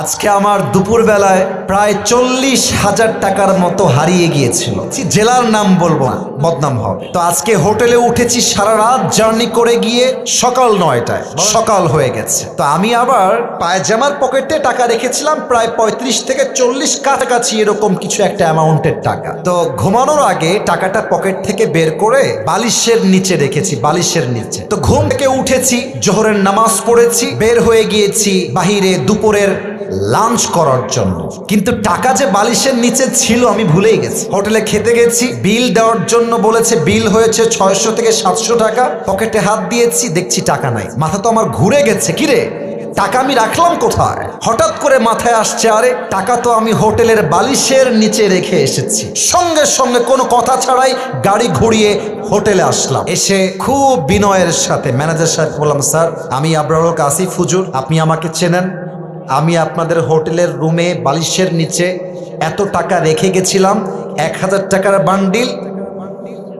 আজকে আমার দুপুর বেলায় প্রায় চল্লিশ হাজার টাকার মতো হারিয়ে গিয়েছিল। জেলার নাম বলব না বদনাম হবে। তো আজকে হোটেলে উঠেছি সারা রাত জার্নি করে গিয়ে সকাল নয়টায় সকাল হয়ে গেছে। তো আমি আবার পায়জামার পকেটে টাকা রেখেছিলাম প্রায় পঁয়ত্রিশ থেকে চল্লিশ কাছাকাছি এরকম কিছু একটা অ্যামাউন্টের টাকা। তো ঘুমানোর আগে টাকাটা পকেট থেকে বের করে বালিশের নিচে রেখেছি বালিশের নিচে। তো ঘুম থেকে উঠেছি জোহরের নামাজ পড়েছি বের হয়ে গিয়েছি বাহিরে দুপুরের লাঞ্চ করার জন্য। কিন্তু টাকা যে বালিশের নিচে ছিল, আমি ভুলেই গেছি। হোটেলে খেতে গেছি, বিল দেওয়ার জন্য বলেছে, বিল হয়েছে ছয়শো থেকে সাতশো টাকা। পকেটে হাত দিয়েছি, দেখছি টাকা নাই। মাথা তো আমার ঘুরে গেছে কিরে টাকা আমি রাখলাম কোথায়? হঠাৎ করে মাথায় আসছে, আরে, টাকা তো আমি হোটেলের বালিশের নিচে রেখে এসেছি। সঙ্গে সঙ্গে কোনো কথা ছাড়াই গাড়ি ঘুরিয়ে হোটেলে আসলাম। এসে খুব বিনয়ের সাথে, ম্যানেজার সাহেব বললাম, স্যার, আমি আবরারুল আসিফ হুজুর, আপনি আমাকে চেনেন? আমি আপনাদের হোটেলের রুমে বালিশের নিচে এত টাকা রেখে গেছিলাম, এক হাজার টাকার বান্ডিল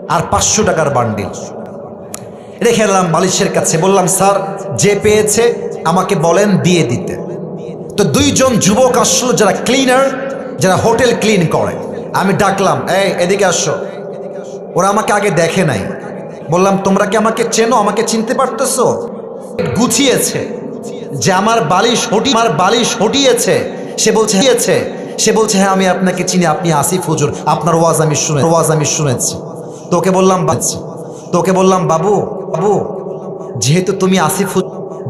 আর পাঁচশো টাকার বান্ডিল। রেখে এলাম বালিশের কাছে, বললাম, স্যার, যে পেয়েছে আমাকে বলেন দিয়ে দিতে। তো দুইজন যুবক আসলো যারা ক্লিনার, যারা হোটেল ক্লিন করে। আমি ডাকলাম, এই, এদিকে আসো। ওরা আমাকে আগে দেখে নাই। বললাম, তোমরা কি আমাকে চেনো? আমাকে চিনতে পারতেছো? গুছিয়েছে। যে আমার বালিশ হটি আমার বালিশ হটিয়েছে। সে বলছে, হটিয়েছে। সে বলছে হ্যাঁ আমি আপনাকে চিনি, আপনি আসিফ হুজুর। আপনার ওয়াজ আমি শুনে ওয়াজ আমি শুনেছি। তোকে বললাম বাচ্চা তোকে বললাম, বাবু বাবু, যেহেতু তুমি আসিফ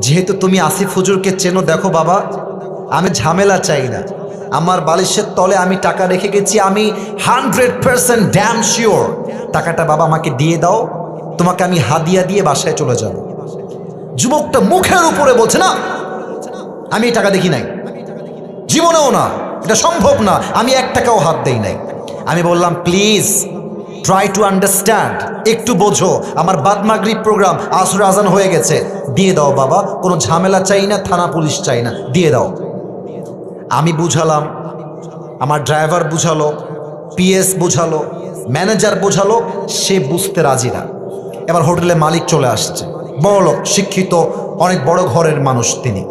যেহেতু তুমি আসিফ হুজুরকে চেনো, দেখো বাবা, আমি ঝামেলা চাই না। আমার বালিশের তলে আমি টাকা রেখে গেছি, আমি হান্ড্রেড পার্সেন্ট ড্যাম শিওর টাকাটা বাবা আমাকে দিয়ে দাও, তোমাকে আমি হাদিয়া দিয়ে বাসায় চলে যাব। যুবকটা মুখের উপরে বলছে, না, আমি এই টাকা দেখি নাই। জীবনেও না, এটা সম্ভব না, আমি এক টাকাও হাত দেই নাই। আমি বললাম, প্লিজ ট্রাই টু আন্ডারস্ট্যান্ড একটু বোঝো, আমার বাদমাগরি প্রোগ্রাম আসর আজান হয়ে গেছে। দিয়ে দাও বাবা, কোনো ঝামেলা চাই না, থানা পুলিশ চাই না, দিয়ে দাও। আমি বুঝালাম, আমার ড্রাইভার বুঝালো পিএস বুঝালো ম্যানেজার বুঝালো, সে বুঝতে রাজি না। এবার হোটেলে মালিক চলে আসছে। বড় লোক শিক্ষিত, অনেক বড় ঘরের মানুষ তিনি।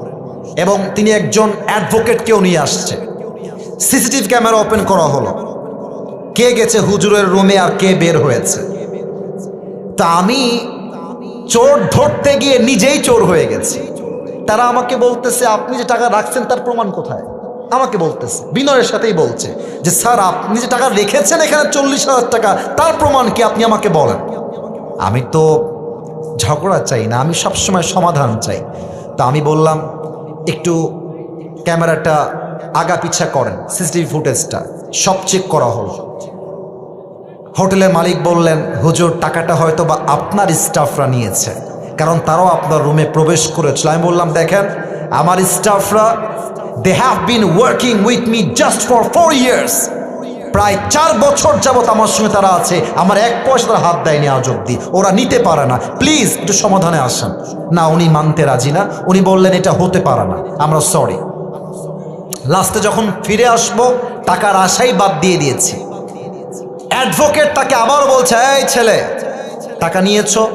এবং তিনি একজন অ্যাডভোকেটকেও নিয়ে আসছে। সিসিটিভি ক্যামেরা ওপেন করা হলো। কে গেছে হুজুরের রুমে আর কে বের হয়েছে? তা আমি চোর ধরতে গিয়ে নিজেই চোর হয়ে গেছি। তারা আমাকে বলতেছে, আপনি যে টাকা রাখছেন তার প্রমাণ কোথায়? আমাকে বলতেছে, বিনয়ের সাথেই বলছে যে, স্যার, আপনি যে টাকা রেখেছেন এখানে চল্লিশ হাজার টাকা, তার প্রমাণ কি আপনি আমাকে বলেন? আমি তো ঝগড়া চাই না, আমি সবসময় সমাধান চাই। তা আমি বললাম, একটু ক্যামেরাটা আগা পিছা করেন, সিসিটিভি ফুটেজটা, সব চেক করা হল। হোটেলের মালিক বললেন, হুজুর, টাকাটা হয়তো বা আপনার স্টাফরা নিয়েছে, কারণ তারাও আপনার রুমে প্রবেশ করেছিল। আমি বললাম, দেখেন, আমার স্টাফরা they have been working with me just for four years প্রায় চার বছর যাবত আমার সঙ্গে তারা আছে। আমার এক পয়সা তারা হাত দেয়নি আজ অব্দি ওরা নিতে পারে না। প্লিজ, একটু সমাধানে আসেন। না, উনি মানতে রাজি না। উনি বললেন, এটা হতে পারে না। আমরা সরি লাস্টে যখন ফিরে আসব টাকার আশাই বাদ দিয়ে দিয়েছি। অ্যাডভোকেট তাকে আবার বলছে, এই ছেলে, টাকা নিয়েছো?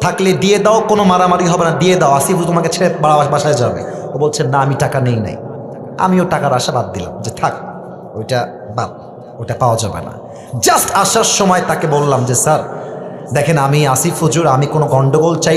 থাকলে দিয়ে দাও, কোনো মারামারি হবে না, দিয়ে দাও। আসিফ তোমাকে ছেড়ে বাড়া- বাসায় যাবে। ও বলছে, না, আমি টাকা নেই নাই। আমিও টাকার আশা বাদ দিলাম যে, থাক, ওইটা বাদ। ওটা পাওয়া যাবে না। জাস্ট আসার সময় তাকে বললাম যে, স্যার, দেখেন আমি আসিফ হুজুর, আমি কোনো গন্ডগোল চাই